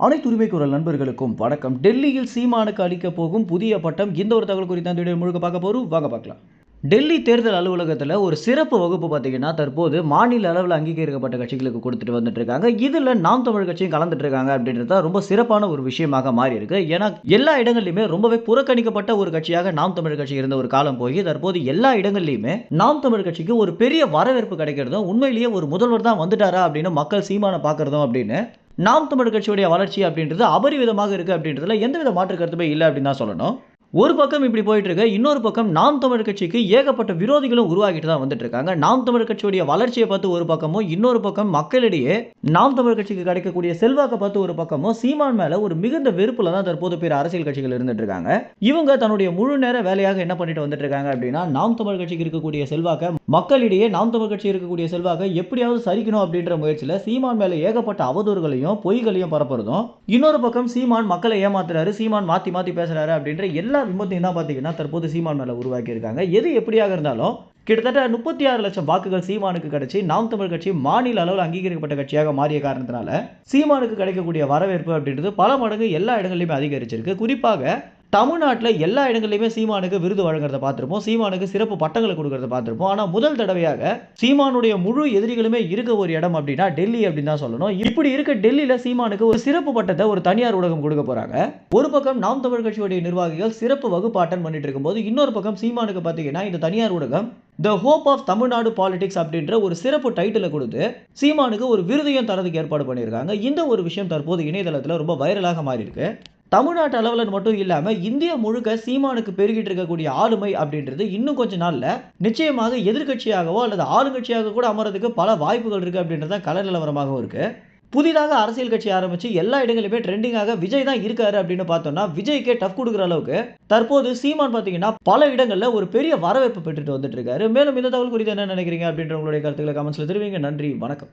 அனைத்து உரிமை குரல் நண்பர்களுக்கும் வணக்கம். டெல்லியில் சீமானுக்கு அளிக்க போகும் புதிய பட்டம் இந்த ஒரு தகவல் குறித்து அந்த வீடியோ முழுக்க பார்க்க போகிறோம் வாங்க பார்க்கலாம். டெல்லி தேர்தல் அலுவலகத்தில் ஒரு சிறப்பு வகுப்பு பார்த்தீங்கன்னா தற்போது மாநில அளவில் அங்கீகரிக்கப்பட்ட கட்சிகளுக்கு கொடுத்துட்டு வந்துட்டு இருக்காங்க இதில் நாம் தமிழ் கட்சியும் கலந்துட்டு இருக்காங்க அப்படின்றது தான் ரொம்ப சிறப்பான ஒரு விஷயமாக மாறி இருக்கு ஏன்னா எல்லா இடங்கள்லையுமே ரொம்பவே புறக்கணிக்கப்பட்ட ஒரு கட்சியாக நாம் தமிழ் கட்சி இருந்த ஒரு காலம் போய் தற்போது எல்லா இடங்கள்லையுமே நாம் தமிழ் கட்சிக்கு ஒரு பெரிய வரவேற்பு கிடைக்கிறதும் உண்மையிலேயே ஒரு முதல்வர் தான் வந்துட்டாரா அப்படின்னு மக்கள் சீமானை பார்க்கறதும் அப்படின்னு நாம் தமிழ் கட்சியுடைய வளர்ச்சி அப்படின்றது அபரிவிதமாக இருக்குது அப்படின்றதுல எந்தவித மாற்று கருத்துமே இல்லை அப்படின்னு தான் சொல்லணும். ஒரு பக்கம் இப்படி போயிட்டு இருக்கு இன்னொரு பக்கம் நாம் தமிழ் கட்சிக்கு ஏகப்பட்ட விரோதிகளும் உருவாகிட்டு தான் வந்துட்டு இருக்காங்க நாம் தமிழ் கட்சியுடைய வளர்ச்சியை பார்த்து ஒரு பக்கமும் இன்னொரு பக்கம் மக்களிடையே நாம் தமிழ் கட்சிக்கு கிடைக்கக்கூடிய செல்வாக்கை பார்த்து ஒரு பக்கமும் சீமான் மேல ஒரு மிகுந்த வெறுப்புல தான் தற்போது பேர் அரசியல் கட்சிகள் இருந்துட்டு இருக்காங்க இவங்க தன்னுடைய முழு நேர வேலையாக என்ன பண்ணிட்டு வந்துட்டு இருக்காங்க அப்படின்னா நாம் தமிழ் கட்சிக்கு இருக்கக்கூடிய செல்வாக்க மக்களிடையே நாம் தமிழ் கட்சி இருக்கக்கூடிய செல்வாக்கை எப்படியாவது சரிக்கணும் அப்படின்ற முயற்சியில சீமான் மேல ஏகப்பட்ட அவதூறுகளையும் பொய்களையும் பரப்புறதும் இன்னொரு பக்கம் சீமான் மக்களை ஏமாத்துறாரு சீமான் மாத்தி மாத்தி பேசுறாரு அப்படின்ற எல்லா விமத்தையும் தான் பாத்தீங்கன்னா தற்போது சீமான் மேல உருவாக்கி இருக்காங்க எது எப்படியாக இருந்தாலும் கிட்டத்தட்ட முப்பத்தி ஆறு லட்சம் வாக்குகள் சீமானுக்கு கிடைச்சி நாம் தமிழ் கட்சி மாநில அளவில் அங்கீகரிக்கப்பட்ட கட்சியாக மாறிய காரணத்தினால சீமானுக்கு கிடைக்கக்கூடிய வரவேற்பு அப்படின்றது பல மடங்கு எல்லா இடங்களிலுமே அதிகரிச்சிருக்கு. குறிப்பாக தமிழ்நாட்டில் எல்லா இடங்கள்லையுமே சீமானுக்கு விருது வழங்குறத பார்த்துருப்போம். சீமானுக்கு சிறப்பு பட்டங்களை கொடுக்கறத பார்த்துருப்போம். ஆனால் முதல் தடவையாக சீமானுடைய முழு எதிரிகளுமே இருக்க ஒரு இடம் அப்படின்னா டெல்லி அப்படின்னு தான் சொல்லணும். இப்படி இருக்க டெல்லியில் சீமானுக்கு ஒரு சிறப்பு பட்டத்தை ஒரு தனியார் ஊடகம் கொடுக்க போகிறாங்க ஒரு பக்கம் நாம் தமிழ் கட்சியுடைய நிர்வாகிகள் சிறப்பு வகுப்பு அட்டன் பண்ணிட்டு இருக்கும்போது இன்னொரு பக்கம் சீமானுக்கு பார்த்தீங்கன்னா இந்த தனியார் ஊடகம் the hope of Tamil Nadu politics அப்படின்ற ஒரு சிறப்பு டைட்டிலை கொடுத்து சீமானுக்கு ஒரு விருதையும் தரதுக்கு ஏற்பாடு பண்ணியிருக்காங்க. இந்த ஒரு விஷயம் தற்போது இணையதளத்தில் ரொம்ப வைரலாக மாறி இருக்கு தமிழ்நாட்டு அளவில் மட்டும் இல்லாமல் இந்தியா முழுக்க சீமானுக்கு பெருகிட்டு இருக்கக்கூடிய ஆளுமை அப்படின்றது இன்னும் கொஞ்ச நாளில் நிச்சயமாக எதிர்க்கட்சியாகவோ அல்லது ஆளுங்கட்சியாக கூட அமர்றதுக்கு பல வாய்ப்புகள் இருக்குது அப்படின்றது தான் கல நிலவரமாகவும் இருக்குது புதிதாக அரசியல் கட்சி ஆரம்பிச்சு எல்லா இடங்களிலுமே ட்ரெண்டிங்காக விஜய் தான் இருக்காரு அப்படின்னு பார்த்தோம்னா விஜய்க்கே டஃப் கொடுக்குற அளவுக்கு தற்போது சீமான் பார்த்தீங்கன்னா பல இடங்களில் ஒரு பெரிய வரவேற்பு பெற்றுட்டு வந்துட்டு இருக்காரு. மேலும் இந்த தகவல் குறித்து என்ன நினைக்கிறீங்க அப்படின்ற உங்களுடைய கருத்துக்களை கமெண்ட்ஸில் தெரிவிங்க. நன்றி வணக்கம்.